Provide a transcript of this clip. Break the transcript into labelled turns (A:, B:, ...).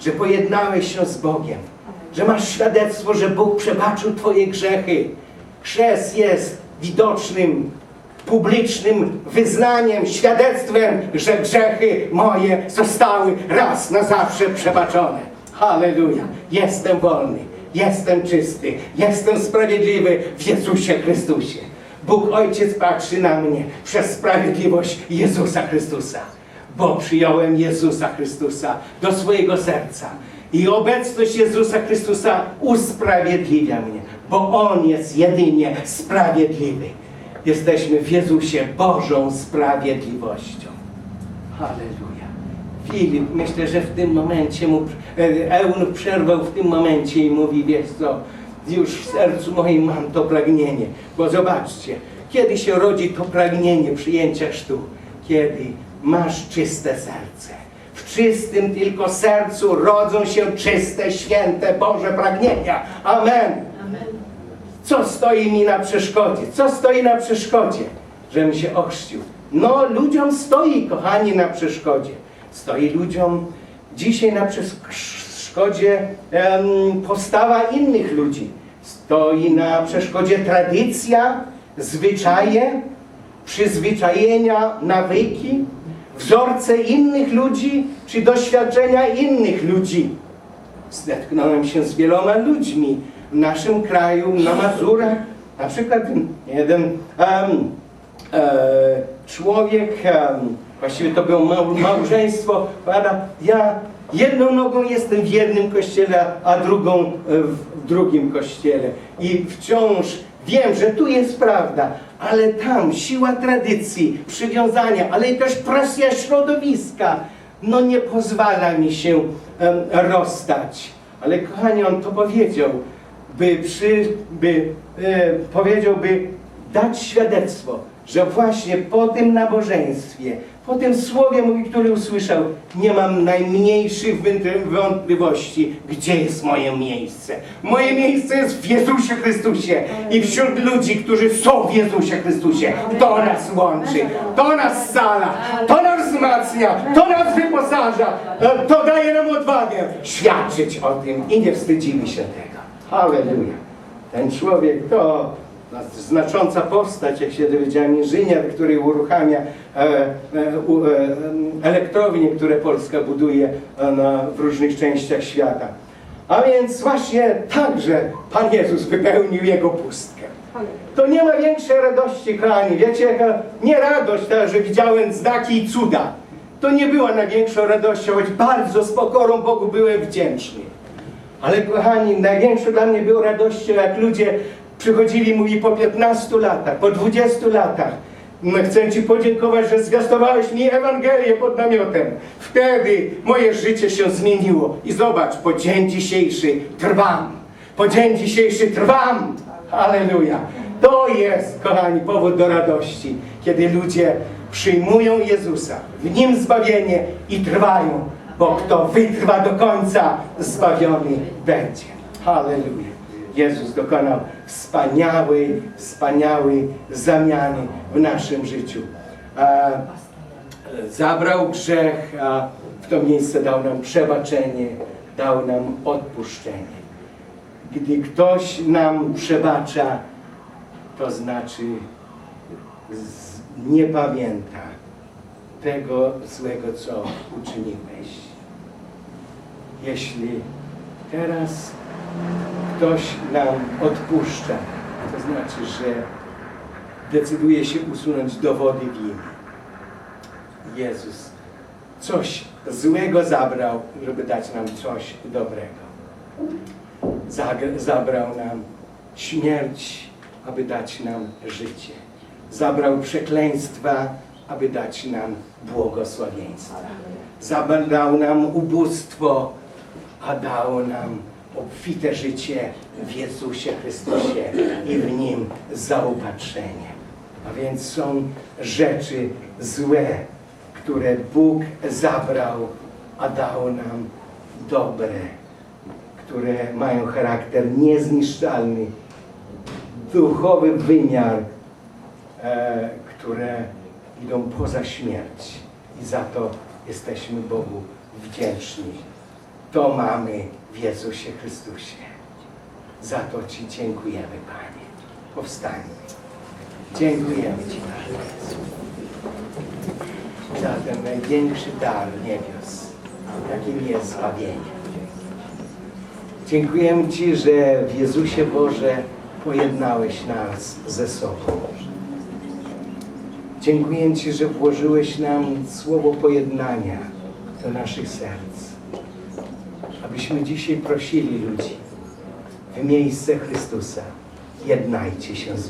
A: że pojednałeś się z Bogiem, że masz świadectwo, że Bóg przebaczył Twoje grzechy. Chrzest jest widocznym, publicznym wyznaniem, świadectwem, że grzechy moje zostały raz na zawsze przebaczone. Halleluja! Jestem wolny, jestem czysty, jestem sprawiedliwy w Jezusie Chrystusie. Bóg Ojciec patrzy na mnie przez sprawiedliwość Jezusa Chrystusa bo przyjąłem Jezusa Chrystusa do swojego serca. I obecność Jezusa Chrystusa usprawiedliwia mnie, bo On jest jedynie sprawiedliwy. Jesteśmy w Jezusie Bożą sprawiedliwością. Halleluja. Filip, myślę, że w tym momencie mu, e, Eunuch przerwał w tym momencie i mówi, wiesz co, już w sercu moim mam to pragnienie. Bo zobaczcie, kiedy się rodzi to pragnienie przyjęcia chrztu? Kiedy masz czyste serce. W czystym tylko sercu rodzą się czyste, święte Boże pragnienia. Amen. Co stoi mi na przeszkodzie? Co stoi na przeszkodzie, żebym się ochrzcił? No, ludziom stoi, kochani, na przeszkodzie. Stoi ludziom dzisiaj na przeszkodzie em, postawa innych ludzi. Stoi na przeszkodzie tradycja, zwyczaje, przyzwyczajenia, nawyki, wzorce innych ludzi, czy doświadczenia innych ludzi. Zetknąłem się z wieloma ludźmi w naszym kraju, na Mazurach. Na przykład jeden em, e, człowiek, em, właściwie to było mał, małżeństwo, pada, ja jedną nogą jestem w jednym kościele, a drugą e, w drugim kościele. I wciąż wiem, że tu jest prawda, ale tam siła tradycji, przywiązania, ale i też presja środowiska, no nie pozwala mi się em, rozstać. Ale kochani, on to powiedział, by, przy, by e, powiedział, by dać świadectwo, że właśnie po tym nabożeństwie, po tym słowie, mówi, który usłyszał, nie mam najmniejszych wątpli- wątpliwości, gdzie jest moje miejsce. Moje miejsce jest w Jezusie Chrystusie i wśród ludzi, którzy są w Jezusie Chrystusie. To nas łączy, to nas scala, to nas wzmacnia, to nas wyposaża, to daje nam odwagę świadczyć o tym i nie wstydzimy się tego. Halleluja. Ten człowiek to znacząca postać, jak się dowiedziałem, inżynier, który uruchamia e, e, e, elektrownie, które Polska buduje w różnych częściach świata. A więc właśnie także Pan Jezus wypełnił jego pustkę. To nie ma większej radości, kochani. Wiecie, nie radość ta, że widziałem znaki i cuda. To nie była największą radością, choć bardzo z pokorą Bogu byłem wdzięczny. Ale kochani, największą dla mnie było radością, jak ludzie przychodzili, mówi po 15 latach, po 20 latach. Chcę Ci podziękować, że zwiastowałeś mi Ewangelię pod namiotem. Wtedy moje życie się zmieniło. I zobacz, po dzień dzisiejszy trwam. Po dzień dzisiejszy trwam. Halleluja. To jest, kochani, powód do radości, kiedy ludzie przyjmują Jezusa, w Nim zbawienie i trwają, bo kto wytrwa do końca, zbawiony będzie. Halleluja. Jezus dokonał wspaniałej, wspaniałej zamiany w naszym życiu. Zabrał grzech, a w to miejsce dał nam przebaczenie, dał nam odpuszczenie. Gdy ktoś nam przebacza, to znaczy nie pamięta tego złego, co uczyniłeś. Jeśli teraz ktoś nam odpuszcza, to znaczy, że decyduje się usunąć dowody winy. Jezus coś złego zabrał, żeby dać nam coś dobrego. Zabrał nam śmierć, aby dać nam życie. Zabrał przekleństwa, aby dać nam błogosławieństwa. Zabrał nam ubóstwo, a dał nam obfite życie w Jezusie Chrystusie i w Nim zaopatrzenie. A więc są rzeczy złe, które Bóg zabrał, a dał nam dobre, które mają charakter niezniszczalny, duchowy wymiar, e, które idą poza śmierć. I za to jesteśmy Bogu wdzięczni. To mamy w Jezusie Chrystusie. Za to Ci dziękujemy, Panie. Powstańmy. Dziękujemy Ci, Panie za ten największy dar niebios, jakim jest zbawienie. Dziękujemy Ci, że w Jezusie Boże pojednałeś nas ze sobą. Dziękuję Ci, że włożyłeś nam słowo pojednania do naszych serc. Abyśmy dzisiaj prosili ludzi w miejsce Chrystusa. Jednajcie się z